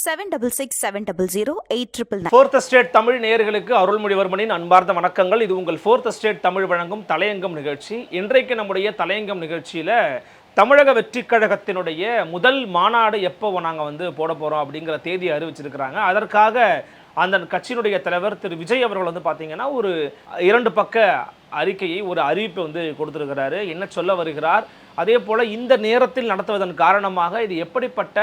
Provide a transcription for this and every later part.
seven double six seven double zero eight triple fourth state Tamil நேயர்களுக்கு அருள்மொழிவர்மனின் அன்பார்ந்த வணக்கங்கள். இது உங்கள் ஃபோர்த் ஸ்டேட் தமிழ் வழங்கும் தலையங்கம் நிகழ்ச்சி. இன்றைக்கு நம்முடைய தலையங்கம் நிகழ்ச்சியில் தமிழக வெற்றிக் கழகத்தினுடைய முதல் மாநாடு எப்போ நாங்கள் வந்து போட போகிறோம் அப்படிங்கிற தேதியை அறிவிச்சிருக்கிறாங்க. அதற்காக அந்த கட்சியினுடைய தலைவர் திரு விஜய் அவர்கள் வந்து பார்த்தீங்கன்னா ஒரு இரண்டு பக்க அறிக்கையை ஒரு அறிவிப்பை வந்து கொடுத்துருக்கிறாரு. என்ன சொல்ல வருகிறார்? அதே போல் இந்த நேரத்தில் நடத்துவதன் காரணமாக இது எப்படிப்பட்ட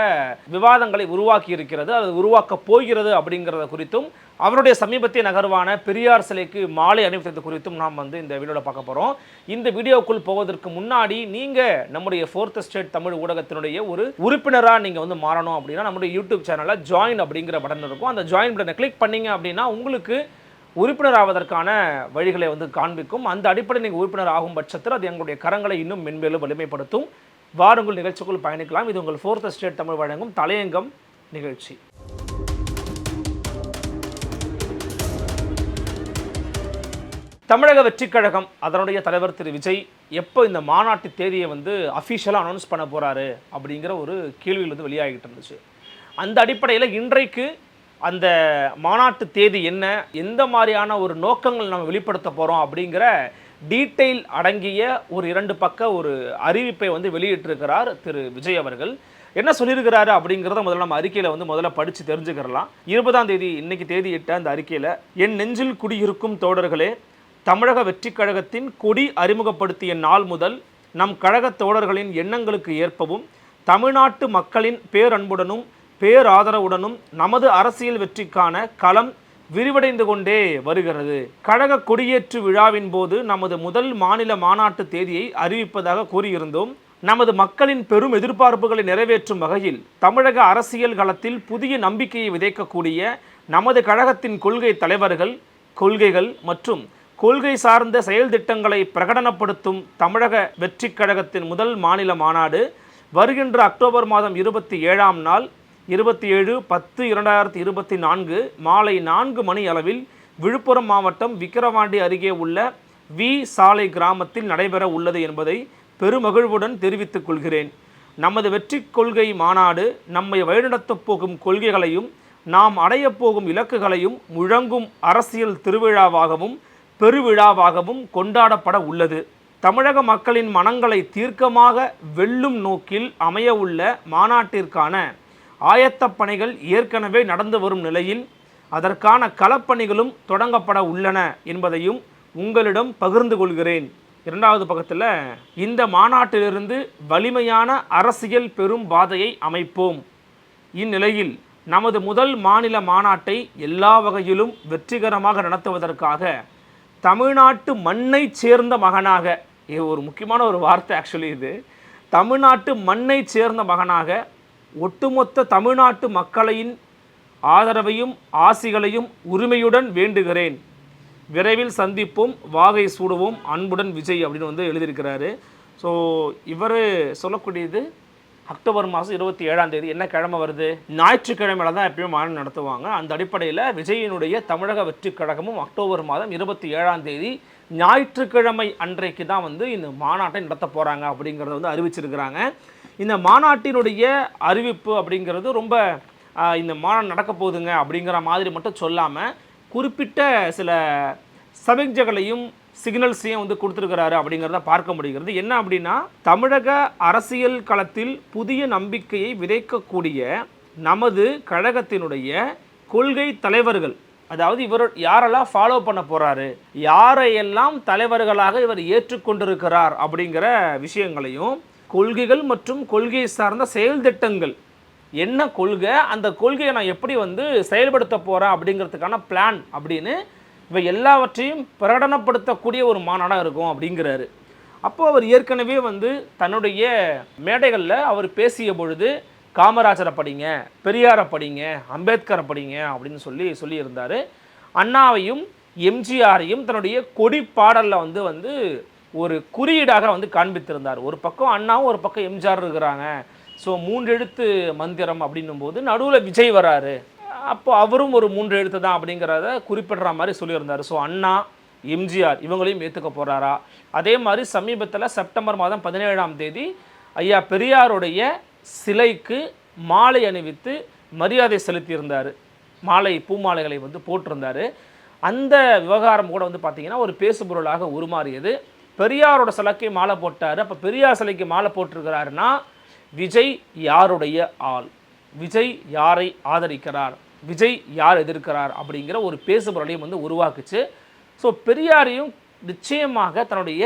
விவாதங்களை உருவாக்கி இருக்கிறது அது உருவாக்க போகிறது அப்படிங்கிறத குறித்தும் அவருடைய சமீபத்திய நகர்வான பெரியார் சிலைக்கு மாலை அணிவித்தது குறித்தும் நாம் வந்து இந்த வீடியோவில் பார்க்க போகிறோம் இந்த வீடியோக்குள் போவதற்கு முன்னாடி நீங்கள் நம்முடைய ஃபோர்த் ஸ்டேட் தமிழ் ஊடகத்தினுடைய ஒரு உறுப்பினராக நீங்கள் வந்து மாறணும் அப்படின்னா நம்முடைய யூடியூப் சேனலில் ஜாயின் அப்படிங்கிற பட்டன் இருக்கும். அந்த ஜாயின் பட்டனை கிளிக் பண்ணீங்க அப்படின்னா உங்களுக்கு உறுப்பினர் ஆவதற்கான வழிகளை வந்து காண்பிக்கும். அந்த அடிப்படையில் நீங்கள் உறுப்பினர் ஆகும் பட்சத்தில் அது எங்களுடைய கரங்களை இன்னும் மென்மேலும் வலிமைப்படுத்தும். வாருங்கள் நிகழ்ச்சிக்குள் பயணிக்கலாம். இது உங்கள் ஃபோர்த் ஸ்டேட் தமிழ் வழங்கும் தலையங்கம் நிகழ்ச்சி. தமிழக வெற்றிக் கழகம் அதனுடைய தலைவர் திரு விஜய் எப்போ இந்த மாநாட்டு தேதியை வந்து அஃபிஷியலாக அனௌன்ஸ் பண்ண போகிறாரு அப்படிங்கிற ஒரு கேள்வியில் வந்து வெளியாகிட்டு இருந்துச்சு. அந்த அடிப்படையில் இன்றைக்கு அந்த மாநாட்டு தேதி என்ன எந்த மாதிரியான ஒரு நோக்கங்கள் நம்ம வெளிப்படுத்த போகிறோம் அப்படிங்கிற டீட்டெயில் அடங்கிய ஒரு இரண்டு பக்க ஒரு அறிவிப்பை வந்து வெளியிட்டிருக்கிறார் திரு. விஜய் அவர்கள். என்ன சொல்லியிருக்கிறாரு அப்படிங்கிறத முதல்ல நம்ம அறிக்கையில் வந்து முதல்ல படித்து தெரிஞ்சுக்கிறலாம். இருபதாம் தேதி இன்னைக்கு தேதி இட்ட அந்த அறிக்கையில் என் நெஞ்சில் குடியிருக்கும் தோழர்களே தமிழக வெற்றிக் கழகத்தின் கொடி அறிமுகப்படுத்திய நாள் முதல் நம் கழகத் தோழர்களின் எண்ணங்களுக்கு ஏற்பவும் தமிழ்நாட்டு மக்களின் பேரன்புடனும் பேராதரவுடனும் நமது அரசியல் வெற்றிக்கான களம் விரிவடைந்து கொண்டே வருகிறது. கழக கொடியேற்று விழாவின் போது நமது முதல் மாநில மாநாட்டு தேதியை அறிவிப்பதாக கூறியிருந்தோம். நமது மக்களின் பெரும் எதிர்பார்ப்புகளை நிறைவேற்றும் வகையில் தமிழக அரசியல் களத்தில் புதிய நம்பிக்கையை விதைக்கக்கூடிய நமது கழகத்தின் கொள்கை தலைவர்கள் கொள்கைகள் மற்றும் கொள்கை சார்ந்த செயல் திட்டங்களை பிரகடனப்படுத்தும் தமிழக வெற்றிக் கழகத்தின் முதல் மாநில மாநாடு வருகின்ற அக்டோபர் மாதம் இருபத்தி ஏழாம் நாள் இருபத்தி ஏழு பத்து இரண்டாயிரத்தி இருபத்தி நான்கு மாலை நான்கு மணி அளவில் விழுப்புரம் மாவட்டம் விக்கிரவாண்டி அருகே உள்ள வி சாலை கிராமத்தில் நடைபெற உள்ளது என்பதை பெருமகிழ்வுடன் தெரிவித்துக் கொள்கிறேன். நமது வெற்றி கொள்கை மாநாடு நம்மை வழிநடத்தப் போகும் கொள்கைகளையும் நாம் அடையப் போகும் இலக்குகளையும் முழங்கும் அரசியல் திருவிழாவாகவும் பெருவிழாவாகவும் கொண்டாடப்பட உள்ளது. தமிழக மக்களின் மனங்களை தீர்க்கமாக வெல்லும் நோக்கில் அமையவுள்ள மாநாட்டிற்கான ஆயத்தப் பணிகள் ஏற்கனவே நடந்து வரும் நிலையில் அதற்கான களப்பணிகளும் தொடங்கப்பட உள்ளன என்பதையும் உங்களிடம் பகிர்ந்து கொள்கிறேன். இரண்டாவது பக்கத்தில் இந்த மாநாட்டிலிருந்து வலிமையான அரசியல் பெரும் பாதையை அமைப்போம். இந்நிலையில் நமது முதல் மாநில மாநாட்டை எல்லா வகையிலும் வெற்றிகரமாக நடத்துவதற்காக தமிழ்நாட்டு மண்ணை சேர்ந்த மகனாக இது ஒரு முக்கியமான ஒரு வார்த்தை ஆக்சுவலி இது. தமிழ்நாட்டு மண்ணை சேர்ந்த மகனாக ஒட்டுமொத்த தமிழ்நாட்டு மக்களின் ஆதரவையும் ஆசிகளையும் உரிமையுடன் வேண்டுகிறேன். விரைவில் சந்திப்போம். வாகை சூடுவோம். அன்புடன் விஜய் அப்படின்னு வந்து எழுதியிருக்கிறாரு. ஸோ இவர் சொல்லக்கூடியது அக்டோபர் மாதம் இருபத்தி ஏழாம் தேதி. என்ன கிழமை வருது? ஞாயிற்றுக்கிழமையில தான் எப்பயும் மாநாடு நடத்துவாங்க. அந்த அடிப்படையில் விஜயினுடைய தமிழக வெற்றிக் கழகமும் அக்டோபர் மாதம் இருபத்தி ஏழாம் தேதி ஞாயிற்றுக்கிழமை அன்றைக்கு தான் வந்து இந்த மாநாட்டை நடத்த போகிறாங்க அப்படிங்கிறத வந்து அறிவிச்சிருக்கிறாங்க. இந்த மாநாட்டினுடைய அறிவிப்பு அப்படிங்கிறது ரொம்ப இந்த மாநாடு நடக்க போகுதுங்க அப்படிங்கிற மாதிரி மட்டும் சொல்லாமல் குறிப்பிட்ட சில சமிக்ஜைகளையும் சிக்னல்ஸையும் வந்து கொடுத்துருக்கிறாரு அப்படிங்கிறத பார்க்க முடிகிறது. என்ன அப்படின்னா தமிழக அரசியல் களத்தில் புதிய நம்பிக்கையை விதைக்கக்கூடிய நமது கழகத்தினுடைய கொள்கை தலைவர்கள் அதாவது இவர் யாரெல்லாம் ஃபாலோ பண்ண போகிறாரு யாரையெல்லாம் தலைவர்களாக இவர் ஏற்றுக்கொண்டிருக்கிறார் அப்படிங்கிற விஷயங்களையும் கொள்கைகள் மற்றும் கொள்கை சார்ந்த செயல் திட்டங்கள். என்ன கொள்கை? அந்த கொள்கையை நான் எப்படி வந்து செயல்படுத்த போகிறேன் அப்படிங்கிறதுக்கான பிளான் அப்படின்னு இவை எல்லாவற்றையும் பிரகடனப்படுத்தக்கூடிய ஒரு மாநாடாக இருக்கும் அப்படிங்கிறாரு. அப்போ அவர் ஏற்கனவே வந்து தன்னுடைய மேடைகளில் அவர் பேசிய பொழுது காமராஜரை படிங்க பெரியாரை படிங்க அம்பேத்கரை படிங்க அப்படின்னு சொல்லி சொல்லியிருந்தார். அண்ணாவையும் எம்ஜிஆரையும் தன்னுடைய கொடி பாடலில் வந்து வந்து ஒரு குறியீடாக வந்து காண்பித்திருந்தார். ஒரு பக்கம் அண்ணாவும் ஒரு பக்கம் எம்ஜிஆர் இருக்கிறாங்க. ஸோ மூன்று எழுத்து மந்திரம் அப்படின்னும் போது நடுவில் விஜய் வராரு. அப்போ அவரும் ஒரு மூன்று எழுத்து தான் அப்படிங்கிறத குறிப்பிடுற மாதிரி சொல்லியிருந்தார். ஸோ அண்ணா எம்ஜிஆர் இவங்களையும் ஏற்றுக்க போகிறாரா அதே மாதிரி சமீபத்தில் செப்டம்பர் மாதம் பதினேழாம் தேதி ஐயா பெரியாருடைய சிலைக்கு மாலை அணிவித்து மரியாதை செலுத்தியிருந்தார். மாலை பூமாலைகளை வந்து போட்டிருந்தார். அந்த விவகாரம் கூட வந்து பார்த்திங்கன்னா ஒரு பேசுபொருளாக உருமாறியது. பெரியாரோட சிலைக்கு மாலை போட்டார். அப்போ பெரியார் சிலைக்கு மாலை போட்டிருக்கிறாருன்னா விஜய் யாருடைய ஆள்? விஜய் யாரை ஆதரிக்கிறார்? விஜய் யார் எதிர்க்கிறார்? அப்படிங்கிற ஒரு பேசுபொருளையும் வந்து உருவாக்குச்சு. ஸோ பெரியாரையும் நிச்சயமாக தன்னுடைய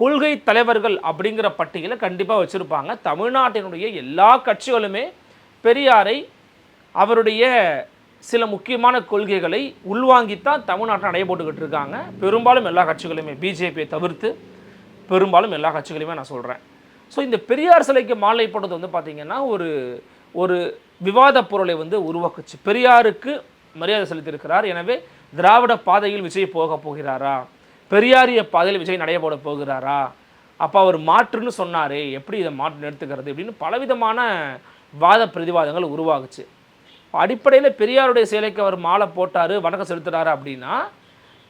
கொள்கை தலைவர்கள் அப்படிங்கிற பட்டியலை கண்டிப்பாக வச்சுருப்பாங்க. தமிழ்நாட்டினுடைய எல்லா கட்சிகளுமே பெரியாரை அவருடைய சில முக்கியமான கொள்கைகளை உள்வாங்கித்தான் தமிழ்நாட்டில் நடைபோட்டுக்கிட்டு இருக்காங்க. பெரும்பாலும் எல்லா கட்சிகளுமே பிஜேபியை தவிர்த்து. பெரும்பாலும் எல்லா கட்சிகளையுமே நான் சொல்கிறேன் ஸோ இந்த பெரியார் சிலைக்கு மாலை போட்டது வந்து பார்த்திங்கன்னா ஒரு ஒரு விவாத பொருளை வந்து உருவாக்குச்சு. பெரியாருக்கு மரியாதை செலுத்தியிருக்கிறார். எனவே திராவிட பாதையில் விஜய் போக போகிறாரா? பெரியாரிய பாதையில் விஜய் நடைபோட போகிறாரா? அப்போ அவர் மாற்றுன்னு சொன்னாரே எப்படி இதை மாற்று நிறுத்துக்கிறது அப்படின்னு பலவிதமான வாத பிரதிவாதங்கள் உருவாகுச்சு. அடிப்படையில் பெரியாருடைய சேலைக்கு அவர் மாலை போட்டார் வணக்கம் செலுத்துகிறாரு அப்படின்னா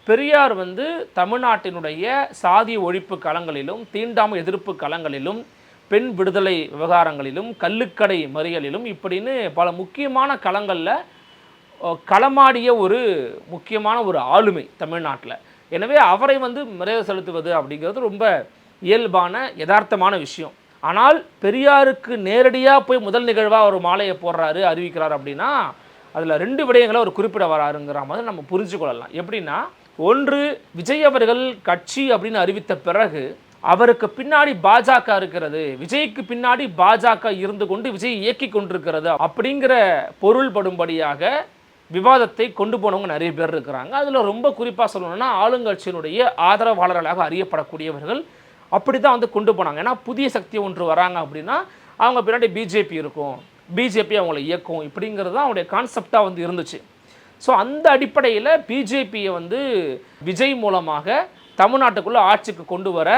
பெரியார் வந்து தமிழ்நாட்டினுடைய சாதி ஒழிப்பு களங்களிலும் தீண்டாமை எதிர்ப்பு களங்களிலும் பெண் விடுதலை விவகாரங்களிலும் கல்லுக்கடை மறியலிலும் இப்படின்னு பல முக்கியமான களங்களில் களமாடிய ஒரு முக்கியமான ஒரு ஆளுமை தமிழ்நாட்டில். எனவே அவரை வந்து மரியாதை செலுத்துவது அப்படிங்கிறது ரொம்ப இயல்பான யதார்த்தமான விஷயம். ஆனால் பெரியாருக்கு நேரடியாக போய் முதல் நிகழ்வாக ஒரு மாலையை போடுறாரு அறிவிக்கிறார் அப்படின்னா அதில் ரெண்டு விடயங்களை ஒரு குறிப்பிட வராருங்கிற மாதிரி நம்ம புரிஞ்சு கொள்ளலாம் எப்படின்னா ஒன்று விஜய் அவர்கள் கட்சி அப்படின்னு அறிவித்த பிறகு அவருக்கு பின்னாடி பாஜக இருக்கிறது. விஜய்க்கு பின்னாடி பாஜக இருந்து கொண்டு விஜய் இயக்கி கொண்டிருக்கிறது அப்படிங்கிற பொருள்படும்படியாக விவாதத்தை கொண்டு போனவங்க நிறைய பேர் இருக்கிறாங்க. அதில் ரொம்ப குறிப்பாக சொல்லணும்னா ஆளுங்கட்சியினுடைய ஆதரவாளர்களாக அறியப்படக்கூடியவர்கள் அப்படி தான் வந்து கொண்டு போனாங்க. ஏன்னா புதிய சக்தி ஒன்று வராங்க அப்படின்னா அவங்க பின்னாடி பிஜேபி இருக்கும். பிஜேபி அவங்கள இயக்கும் இப்படிங்கிறது தான் அவங்களுடைய கான்செப்டாக வந்து இருந்துச்சு. ஸோ அந்த அடிப்படையில் பிஜேபியை வந்து விஜய் மூலமாக தமிழ்நாட்டுக்குள்ளே ஆட்சிக்கு கொண்டு வர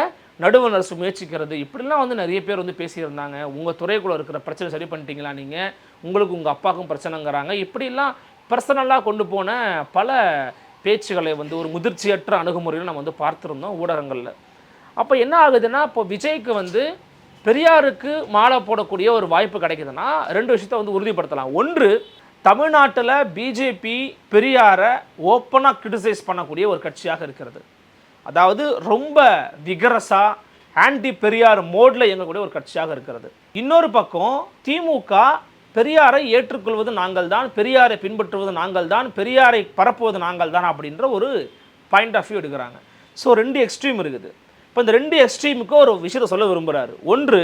நடுவண் அரசு முயற்சிக்கிறது. இப்படிலாம் வந்து நிறைய பேர் வந்து பேசியிருந்தாங்க. உங்கள் துறைக்குள்ளே இருக்கிற பிரச்சனை சரி பண்ணிட்டீங்களா நீங்கள் உங்களுக்கு உங்கள் அப்பாவுக்கும் பிரச்சனைங்கிறாங்க. இப்படிலாம் பர்சனலாக கொண்டு போன பல பேச்சுகளை வந்து ஒரு முதிர்ச்சியற்ற அணுகுமுறையில் நம்ம வந்து பார்த்துருந்தோம் ஊடகங்களில். அப்போ என்ன ஆகுதுன்னா இப்போ விஜய்க்கு வந்து பெரியாருக்கு மாலை போடக்கூடிய ஒரு வாய்ப்பு கிடைக்குதுன்னா ரெண்டு விஷயத்தை வந்து உறுதிப்படுத்தலாம். ஒன்று தமிழ்நாட்டில் பிஜேபி பெரியாரை ஓப்பனாக கிரிட்டிசைஸ் பண்ணக்கூடிய ஒரு கட்சியாக இருக்கிறது. அதாவது ரொம்ப விகரஸாக ஆன்டி பெரியார் மோடில் இயங்கக்கூடிய ஒரு கட்சியாக இருக்கிறது. இன்னொரு பக்கம் திமுக பெரியாரை ஏற்றுக்கொள்வது நாங்கள் தான் பெரியாரை பின்பற்றுவது நாங்கள் தான் பெரியாரை பரப்புவது நாங்கள் தான் அப்படின்ற ஒரு பாயிண்ட் ஆஃப் வியூ எடுக்கிறாங்க. ஸோ ரெண்டு எக்ஸ்ட்ரீம் இருக்குது. இப்போ இந்த ரெண்டு எக்ஸ்ட்ரீமுக்கும் ஒரு விஷயத்தை சொல்ல விரும்புகிறாரு ஒன்று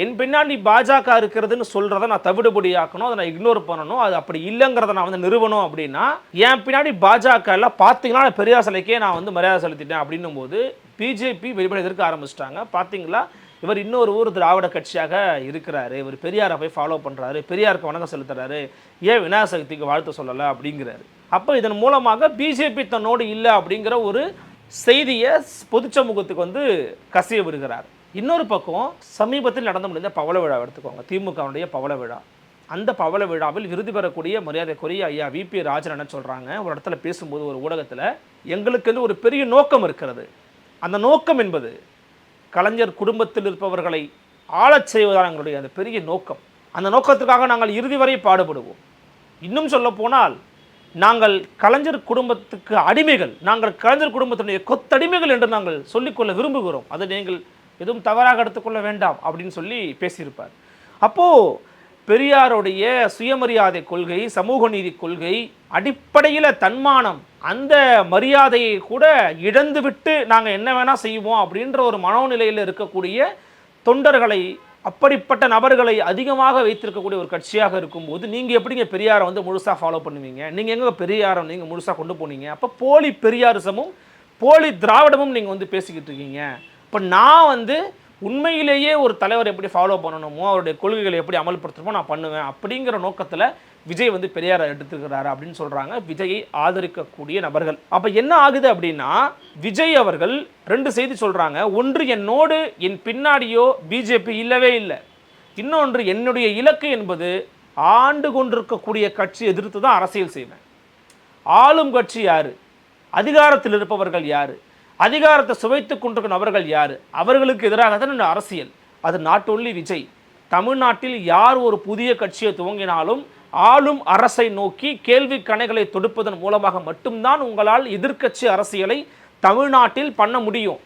என் பின்னாடி பாஜக இருக்கிறதுன்னு சொல்கிறத நான் தவிடுபடியாக்கணும் அதை நான் இக்னோர் பண்ணணும் அது அப்படி இல்லைங்கிறத நான் வந்து நிறுவனம் அப்படின்னா என் பின்னாடி பாஜக எல்லாம் பார்த்தீங்கன்னா பெரியார் சிலைக்கே நான் வந்து மரியாதை செலுத்திட்டேன் அப்படின்னும் போது பிஜேபி வெளிப்படை எதிர்க்க ஆரம்பிச்சிட்டாங்க. பார்த்தீங்களா? இவர் இன்னொரு ஊர் திராவிட கட்சியாக இருக்கிறாரு. இவர் பெரியாரை போய் ஃபாலோ பண்ணுறாரு பெரியாருக்கு வணக்கம் செலுத்துறாரு. ஏன் விநாயக சதுர்த்திக்கு வாழ்த்து சொல்லலை அப்படிங்கிறாரு. அப்போ இதன் மூலமாக பிஜேபி தன்னோடு இல்லை அப்படிங்கிற ஒரு செய்தியை பொதுச் சமூகத்துக்கு வந்து கசிய விடுகிறார். இன்னொரு பக்கம் சமீபத்தில் நடந்து முடிந்த பவள விழா எடுத்துக்கோங்க. திமுகவுடைய பவள விழா. அந்த பவள விழாவில் விருது பெறக்கூடிய மரியாதைக்குரிய ஐயா விபி ராஜன் என்ன சொல்கிறாங்க ஒரு இடத்துல பேசும்போது ஒரு ஊடகத்தில் எங்களுக்கு வந்து ஒரு பெரிய நோக்கம் இருக்கிறது. அந்த நோக்கம் என்பது கலைஞர் குடும்பத்தில் இருப்பவர்களை ஆளச் செய்வதால் எங்களுடைய அந்த பெரிய நோக்கம். அந்த நோக்கத்துக்காக நாங்கள் இறுதி வரை பாடுபடுவோம். இன்னும் சொல்ல போனால் நாங்கள் கலைஞர் குடும்பத்துக்கு அடிமைகள் நாங்கள் கலைஞர் குடும்பத்தினுடைய கொத்தடிமைகள் என்று நாங்கள் சொல்லிக்கொள்ள விரும்புகிறோம். அதை நீங்கள் எதுவும் தவறாக எடுத்துக்கொள்ள வேண்டாம் அப்படின்னு சொல்லி பேசியிருப்பார். அப்போது பெரியாருடைய சுயமரியாதை கொள்கை சமூக நீதி கொள்கை அடிப்படையில் தன்மானம் அந்த மரியாதையை கூட இழந்து விட்டு நாங்கள் என்ன வேணால் செய்வோம் அப்படின்ற ஒரு மனோநிலையில் இருக்கக்கூடிய தொண்டர்களை அப்படிப்பட்ட நபர்களை அதிகமாக வைத்திருக்கக்கூடிய ஒரு கட்சியாக இருக்கும்போது நீங்கள் எப்படிங்க பெரியாரை வந்து முழுசாக ஃபாலோ பண்ணுவீங்க? நீங்கள் எங்கே பெரியாரை நீங்கள் முழுசாக கொண்டு போனீங்க? அப்போ போலி பெரியாரிசமும் போலி திராவிடமும் நீங்கள் வந்து பேசிக்கிட்டு இருக்கீங்க. இப்போ நான் வந்து உண்மையிலேயே ஒரு தலைவர் எப்படி ஃபாலோ பண்ணணுமோ அவருடைய கொள்கைகளை எப்படி அமல்படுத்தணுமோ நான் பண்ணுவேன் அப்படிங்கிற நோக்கத்தில் விஜய் வந்து பெரியார் எடுத்துக்கிறாரு அப்படின்னு சொல்கிறாங்க விஜயை ஆதரிக்கக்கூடிய நபர்கள். அப்போ என்ன ஆகுது அப்படின்னா விஜய் அவர்கள் ரெண்டு செய்தி சொல்கிறாங்க ஒன்று என்னோடு என் பின்னாடியோ பிஜேபி இல்லவே இல்லை. இன்னொன்று என்னுடைய இலக்கு என்பது ஆண்டு கொண்டிருக்கக்கூடிய கட்சி எதிர்த்து தான் அரசியல் செய்வேன். ஆளும் கட்சி யார்? அதிகாரத்தில் இருப்பவர்கள் யார்? அதிகாரத்தை சுவைத்து கொண்டிருக்கும் நபர்கள் யார்? அவர்களுக்கு எதிராக தான் அரசியல். அது நாட் ஒன்லி விஜய். தமிழ்நாட்டில் யார் ஒரு புதிய கட்சியை துவங்கினாலும் ஆளும் அரசை நோக்கி கேள்வி கணைகளை தொடுப்பதன் மூலமாக மட்டும்தான் உங்களால் எதிர்க்கட்சி அரசியலை தமிழ்நாட்டில் பண்ண முடியும்.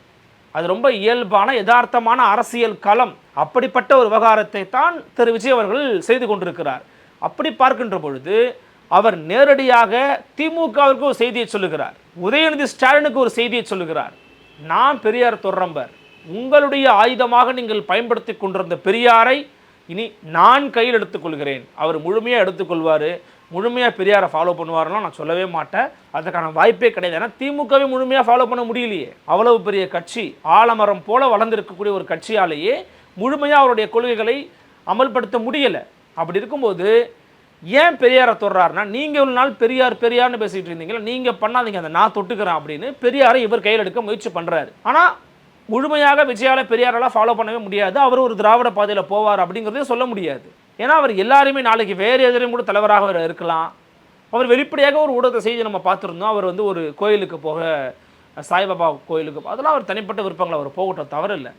அது ரொம்ப இயல்பான யதார்த்தமான அரசியல் களம். அப்படிப்பட்ட ஒரு விவகாரத்தை தான் திரு. விஜய் அவர்கள் செய்து கொண்டிருக்கிறார். அப்படி பார்க்கின்ற பொழுது அவர் நேரடியாக திமுகவிற்கு ஒரு செய்தியை சொல்லுகிறார். உதயநிதி ஸ்டாலினுக்கு ஒரு செய்தியை சொல்லுகிறார். நான் பெரியார் தொடரம்பர். உங்களுடைய ஆயுதமாக நீங்கள் பயன்படுத்தி கொண்டிருந்த பெரியாரை இனி நான் கையில் எடுத்துக்கொள்கிறேன் அவர் முழுமையாக எடுத்துக்கொள்வார் முழுமையாக பெரியாரை ஃபாலோ பண்ணுவார்லாம் நான் சொல்லவே மாட்டேன். அதுக்கான வாய்ப்பே கிடையாது. ஏன்னா திமுகவே முழுமையாக ஃபாலோ பண்ண முடியலையே. அவ்வளவு பெரிய கட்சி ஆலமரம் போல வளர்ந்திருக்கக்கூடிய ஒரு கட்சியாலேயே முழுமையாக அவருடைய கொள்கைகளை அமல்படுத்த முடியலை. அப்படி இருக்கும்போது ஏன் பெரியாரை தொடுறாருன்னா நீங்கள் இவ்வளோ நாள் பெரியார் பெரியார்னு பேசிகிட்டு இருந்தீங்களா நீங்கள் பண்ணாதீங்க அந்த நான் தொட்டுக்கிறேன் அப்படின்னு பெரியாரை இவர் கையில் எடுக்க முயற்சி பண்ணுறாரு ஆனால் முழுமையாக விஜயால பெரியாரெல்லாம் ஃபாலோ பண்ணவே முடியாது. அவர் ஒரு திராவிட பாதையில் போவார் அப்படிங்கிறதே சொல்ல முடியாது. ஏன்னா அவர் எல்லாருமே நாளைக்கு வேறு எதிரையும் கூட தலைவராக அவர் இருக்கலாம். அவர் வெளிப்படையாக ஒரு ஊடகத்தை செய்தி நம்ம பார்த்துருந்தோம். அவர் வந்து ஒரு கோயிலுக்கு போக சாய்பாபா கோயிலுக்கு போ- அதெல்லாம் அவர் தனிப்பட்ட விருப்பங்களை அவர் போகட்டும் தவறு இல்லை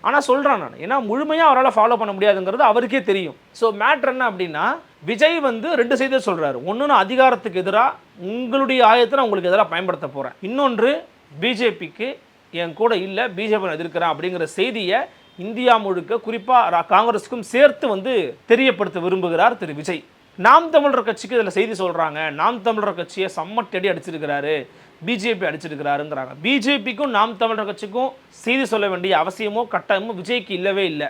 ஆனால் சொல்கிறேன் நான். ஏன்னா முழுமையாக அவரால் ஃபாலோ பண்ண முடியாதுங்கிறது அவருக்கே தெரியும். ஸோ மேட்ரு என்ன அப்படின்னா விஜய் வந்து ரெண்டு செய்தியை சொல்கிறாரு ஒன்று நான் அதிகாரத்துக்கு எதிராக உங்களுடைய ஆயத்தை நான் உங்களுக்கு எதிராக பயன்படுத்த போகிறேன் இன்னொன்று பிஜேபிக்கு என் கூட இல்லை பிஜேபி எதிர்க்கிறேன் அப்படிங்கிற செய்தியை இந்தியா முழுக்க குறிப்பாக காங்கிரஸுக்கும் சேர்த்து வந்து தெரியப்படுத்த விரும்புகிறார் திரு. விஜய். நாம் தமிழர் கட்சிக்கு இதில் செய்தி சொல்கிறாங்க நாம் தமிழர் கட்சியை சம்மட்டடி அடிச்சிருக்கிறாரு. பிஜேபி அடிச்சிருக்கிறாருங்கிறாங்க பிஜேபிக்கும் நாம் தமிழர் கட்சிக்கும் செய்தி சொல்ல வேண்டிய அவசியமோ கட்டாயமோ விஜய்க்கு இல்லவே இல்லை.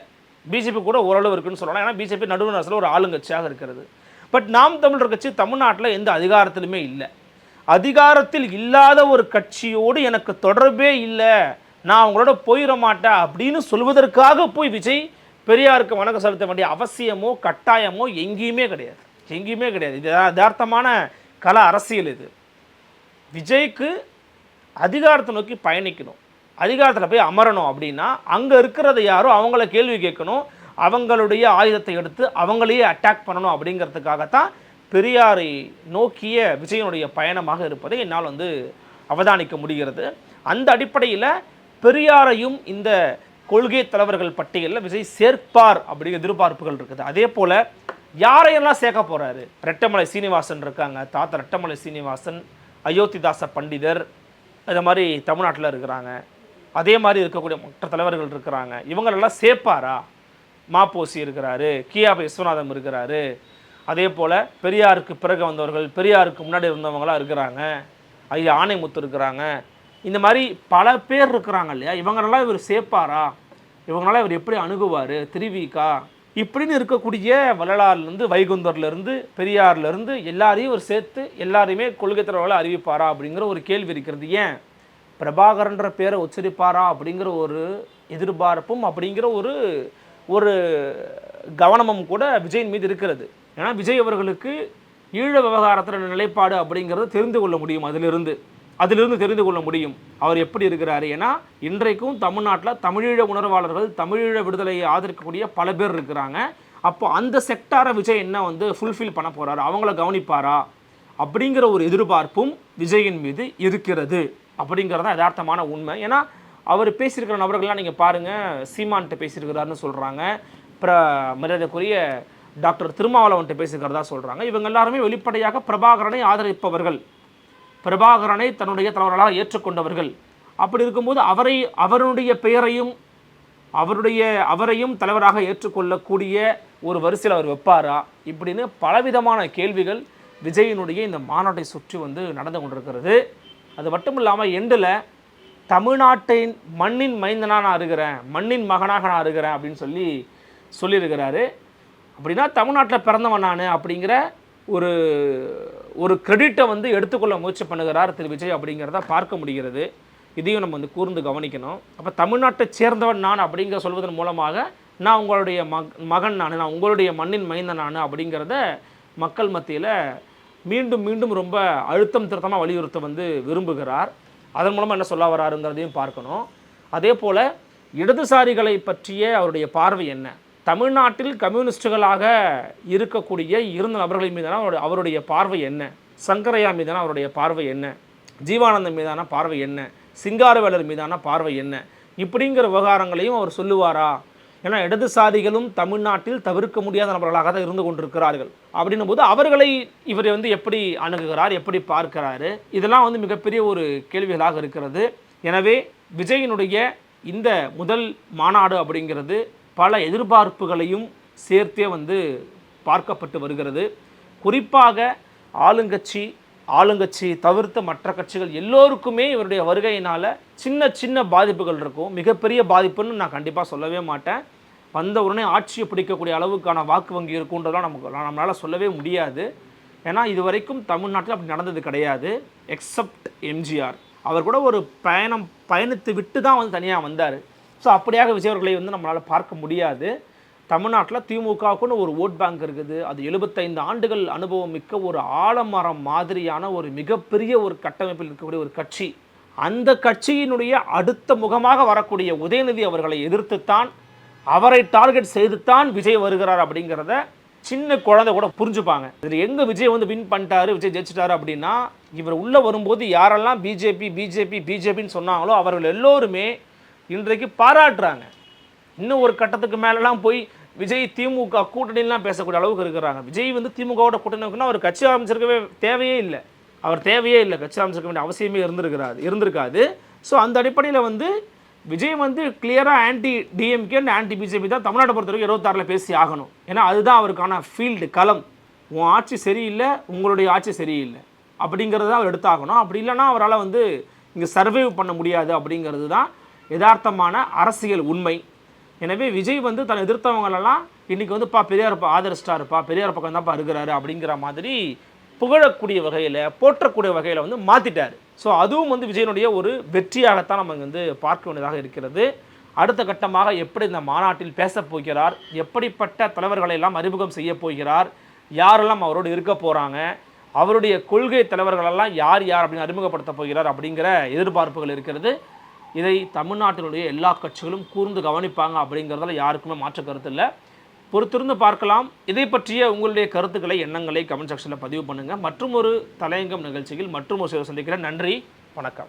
பிஜேபி கூட ஓரளவு இருக்குன்னு சொல்லலாம். ஏன்னா பிஜேபி நடுவண் அரசில் ஒரு ஆளுங்கட்சியாக இருக்கிறது. பட் நாம் தமிழர் கட்சி தமிழ்நாட்டில் எந்த அதிகாரத்திலுமே இல்லை. அதிகாரத்தில் இல்லாத ஒரு கட்சியோடு எனக்கு தொடர்பே இல்லை. நான் அவங்களோட போயிட மாட்டேன் அப்படின்னு சொல்வதற்காக போய் விஜய் பெரியாருக்கு வணக்கம் செலுத்த வேண்டிய அவசியமோ கட்டாயமோ எங்கேயுமே கிடையாது. எங்கேயுமே கிடையாது. இது யதார்த்தமான கல அரசியல் இது. விஜய்க்கு அதிகாரத்தை நோக்கி பயணிக்கணும். அதிகாரத்தில் போய் அமரணும் அப்படின்னா அங்கே இருக்கிறத யாரோ அவங்கள கேள்வி கேட்கணும் அவங்களுடைய ஆயுதத்தை எடுத்து அவங்களையே அட்டாக் பண்ணணும் அப்படிங்கிறதுக்காகத்தான் பெரியாரை நோக்கிய விஜயனுடைய பயணமாக இருப்பதை என்னால் வந்து அவதானிக்க முடிகிறது. அந்த அடிப்படையில் பெரியாரையும் இந்த கொள்கை தலைவர்கள் பட்டியலில் விஜய் சேர்ப்பார் அப்படிங்கிற எதிர்பார்ப்புகள் இருக்குது. அதே போல் யாரையெல்லாம் சேர்க்க போகிறாரு ரெட்டமலை சீனிவாசன் இருக்காங்க தாத்தா ரெட்டமலை சீனிவாசன் அயோத்திதாச பண்டிதர் இந்த மாதிரி தமிழ்நாட்டில் இருக்கிறாங்க. அதே மாதிரி இருக்கக்கூடிய மற்ற தலைவர்கள் இருக்கிறாங்க. இவங்களெல்லாம் சேர்ப்பாரா மாப்போசி இருக்கிறாரு கியாப விஸ்வநாதம் இருக்கிறாரு. அதே போல் பெரியாருக்கு பிறகு வந்தவர்கள் பெரியாருக்கு முன்னாடி இருந்தவங்களாம் இருக்கிறாங்க. ஐயா ஆணைமுத்து இருக்கிறாங்க. இந்த மாதிரி பல பேர் இருக்கிறாங்க இல்லையா? இவங்களெல்லாம் இவர் சேர்ப்பாரா இவங்களால இவர் எப்படி அணுகுவார்? திருவிக்கா? இப்படின்னு இருக்கக்கூடிய வள்ளலார்லேருந்து வைகுந்தர்லேருந்து பெரியார்லேருந்து எல்லாரையும் இவர் சேர்த்து எல்லாரையுமே கொள்கை தலைவர்களை அறிவிப்பாரா அப்படிங்கிற ஒரு கேள்வி இருக்கிறது. ஏன்? பிரபாகரன்ற பேரை உச்சரிப்பாரா அப்படிங்கிற ஒரு எதிர்பார்ப்பும் அப்படிங்கிற ஒரு ஒரு கவனமும் கூட விஜயின் மீது இருக்கிறது. ஏன்னா விஜய் அவர்களுக்கு ஈழ விவகாரத்தில் நிலைப்பாடு அப்படிங்கிறத தெரிந்து கொள்ள முடியும் அதிலிருந்து. அதிலிருந்து தெரிந்து கொள்ள முடியும் அவர் எப்படி இருக்கிறாரு. ஏன்னா இன்றைக்கும் தமிழ்நாட்டில் தமிழீழ உணர்வாளர்கள் தமிழீழ விடுதலையை ஆதரிக்கக்கூடிய பல பேர் இருக்கிறாங்க. அப்போ அந்த செக்டாரை விஜய் என்ன வந்து ஃபுல்ஃபில் பண்ண போகிறாரு அவங்கள கவனிப்பாரா? அப்படிங்கிற ஒரு எதிர்பார்ப்பும் விஜயின் மீது இருக்கிறது. அப்படிங்கிறது தான் யதார்த்தமான உண்மை. ஏன்னா அவர் பேசியிருக்கிற நபர்கள்லாம் நீங்கள் பாருங்கள் சீமான்கிட்ட பேசியிருக்கிறாருன்னு சொல்கிறாங்க அப்புறம் மரியாதைக்குரிய டாக்டர் திருமாவளவன்ட்டு பேசியிருக்கிறதா சொல்கிறாங்க இவங்க எல்லாருமே வெளிப்படையாக பிரபாகரனை ஆதரிப்பவர்கள். பிரபாகரனை தன்னுடைய தலைவர்களாக ஏற்றுக்கொண்டவர்கள். அப்படி இருக்கும்போது அவரை அவருடைய பெயரையும் அவருடைய அவரையும் தலைவராக ஏற்றுக்கொள்ளக்கூடிய ஒரு வரிசையில் அவர் வைப்பாரா இப்படின்னு பலவிதமான கேள்விகள் விஜயினுடைய இந்த மாநாட்டை சுற்றி வந்து நடந்து கொண்டிருக்கிறது. அது மட்டும் இல்லாமல் எண்டில் தமிழ்நாட்டின் மண்ணின் மைந்தனாக நான் இருக்கிறேன் மண்ணின் மகனாக நான் இருக்கிறேன் அப்படின்னு சொல்லி சொல்லியிருக்கிறாரு. அப்படின்னா தமிழ்நாட்டில் பிறந்தவன் நான் அப்படிங்கிற ஒரு ஒரு கிரெடிட்டை வந்து எடுத்துக்கொள்ள முயற்சி பண்ணுகிறார் திரு. விஜய் அப்படிங்கிறத பார்க்க முடிகிறது. இதையும் நம்ம வந்து கூர்ந்து கவனிக்கணும். அப்போ தமிழ்நாட்டை சேர்ந்தவன் நான் அப்படிங்கிற சொல்வதன் மூலமாக நான் உங்களுடைய மக் மகன் நான் நான் உங்களுடைய மண்ணின் மைந்தன் நான் அப்படிங்கிறத மக்கள் மத்தியில் மீண்டும் மீண்டும் ரொம்ப அழுத்தம் திருத்தமாக வலியுறுத்த வந்து விரும்புகிறார். அதன் மூலமாக என்ன சொல்ல வராருங்கிறதையும் பார்க்கணும். அதே போல் இடதுசாரிகளை பற்றிய அவருடைய பார்வை என்ன? தமிழ்நாட்டில் கம்யூனிஸ்டுகளாக இருக்கக்கூடிய இருந்த நபர்களின் மீதான அவருடைய அவருடைய பார்வை என்ன? சங்கரையா மீதான அவருடைய பார்வை என்ன? ஜீவானந்தம் மீதான பார்வை என்ன? சிங்காரவேலர் மீதான பார்வை என்ன? இப்படிங்கிற விவகாரங்களையும் அவர் சொல்லுவாரா? ஏன்னா இடதுசாரிகளும் தமிழ்நாட்டில் தவிர்க்க முடியாத நபர்களாக தான் இருந்து கொண்டிருக்கிறார்கள். அப்படின்னும் போது அவர்களை இவர் வந்து எப்படி அணுகுகிறார் எப்படி பார்க்கிறாரு? இதெல்லாம் வந்து மிகப்பெரிய ஒரு கேள்விகளாக இருக்கிறது. எனவே விஜயினுடைய இந்த முதல் மாநாடு அப்படிங்கிறது பல எதிர்பார்ப்புகளையும் சேர்த்தே வந்து பார்க்கப்பட்டு வருகிறது. குறிப்பாக ஆளுங்கட்சி ஆளுங்கட்சி தவிர்த்த மற்ற கட்சிகள் எல்லோருக்குமே இவருடைய வருகையினால் சின்ன சின்ன பாதிப்புகள் இருக்கும். மிகப்பெரிய பாதிப்புன்னு நான் கண்டிப்பாக சொல்லவே மாட்டேன். வந்த உடனே ஆட்சியை பிடிக்கக்கூடிய அளவுக்கான வாக்கு வங்கி இருக்குன்றதெல்லாம் நமக்கு நம்மளால் சொல்லவே முடியாது. ஏன்னா இது வரைக்கும் தமிழ்நாட்டில் அப்படி நடந்தது கிடையாது எக்ஸப்ட் எம்ஜிஆர். அவர் கூட ஒரு பயணம் பயணித்து விட்டு தான் வந்து தனியாக வந்தார். ஸோ அப்படியாக விஜய் அவர்களை வந்து நம்மளால் பார்க்க முடியாது. தமிழ்நாட்டில் திமுகவுக்குன்னு ஒரு ஓட் பேங்க் இருக்குது. அது எழுபத்தைந்து ஆண்டுகள் அனுபவம் மிக்க ஒரு ஆலமரம் மாதிரியான ஒரு மிகப்பெரிய ஒரு கட்டமைப்பில் இருக்கக்கூடிய ஒரு கட்சி. அந்த கட்சியினுடைய அடுத்த முகமாக வரக்கூடிய உதயநிதி அவர்களை எதிர்த்துத்தான் அவரை டார்கெட் செய்துத்தான் விஜய் வருகிறார் அப்படிங்கிறத சின்ன குழந்தை கூட புரிஞ்சுப்பாங்க. இதில் எங்கே விஜய் வந்து வின் பண்ணிட்டாரு விஜய் ஜெயிச்சிட்டாரு அப்படின்னா இவர் உள்ளே வரும்போது யாரெல்லாம் பிஜேபி பிஜேபி பிஜேபின்னு சொன்னாங்களோ அவர்கள் எல்லோருமே இன்றைக்கு பாராட்டுறாங்க. இன்னும் ஒரு கட்டத்துக்கு மேலெலாம் போய் விஜய் திமுக கூட்டணிலாம் பேசக்கூடிய அளவுக்கு இருக்கிறாங்க. விஜய் வந்து திமுகவோட கூட்டணி அவர் கட்சி அமைச்சிருக்கவே தேவையே இல்லை. அவர் தேவையே இல்லை கட்சி அமைச்சிருக்க வேண்டிய அவசியமே இருந்திருக்கிறாரு இருந்திருக்காது. ஸோ அந்த அடிப்படையில் வந்து விஜய் வந்து கிளியராக anti DMK and anti BJP தான் தமிழ்நாட்டை பொறுத்த வரைக்கும் இருபத்தாறில் பேசி ஆகணும். ஏன்னா அதுதான் அவருக்கான ஃபீல்டு களம். உன் ஆட்சி சரியில்லை உங்களுடைய ஆட்சி சரியில்லை. அப்படிங்கிறத அவர் எடுத்தாகணும். அப்படி இல்லைன்னா அவரால் வந்து இங்கே சர்வைவ் பண்ண முடியாது அப்படிங்கிறது தான் யதார்த்தமான அரசியல் உண்மை. எனவே விஜய் வந்து தன் எதிர்த்தவங்களெல்லாம் இன்றைக்கி வந்து பா பெரியார் பா இருப்பா பெரியார் பக்கம் தான்ப்பா இருக்கிறாரு அப்படிங்கிற மாதிரி புகழக்கூடிய வகையில் போற்றக்கூடிய வகையில் வந்து மாற்றிட்டார் ஸோ அதுவும் வந்து விஜயனுடைய ஒரு வெற்றியாகத்தான் நம்ம வந்து பார்க்க வேண்டியதாக இருக்கிறது. அடுத்த கட்டமாக எப்படி இந்த மாநாட்டில் பேசப் போகிறார்? எப்படிப்பட்ட தலைவர்களை எல்லாம் அறிமுகம் செய்ய போகிறார்? யாரெல்லாம் அவரோடு இருக்க போகிறாங்க அவருடைய கொள்கை தலைவர்களெல்லாம் யார் யார் அப்படின்னு அறிமுகப்படுத்த போகிறார் அப்படிங்கிற எதிர்பார்ப்புகள் இருக்கிறது. இதை தமிழ்நாட்டினுடைய எல்லா கட்சிகளும் கூர்ந்து கவனிப்பாங்க அப்படிங்கிறதுல யாருக்குமே மாற்று கருத்து இல்லை. பொறுத்திருந்து பார்க்கலாம். இதை பற்றிய உங்களுடைய கருத்துக்களை எண்ணங்களை கமெண்ட் செக்ஷனில் பதிவு பண்ணுங்கள் மற்றும் ஒரு தலையங்கம் நிகழ்ச்சியில் மற்றும் ஒரு சிலர் சந்திக்கிறேன். நன்றி. வணக்கம்.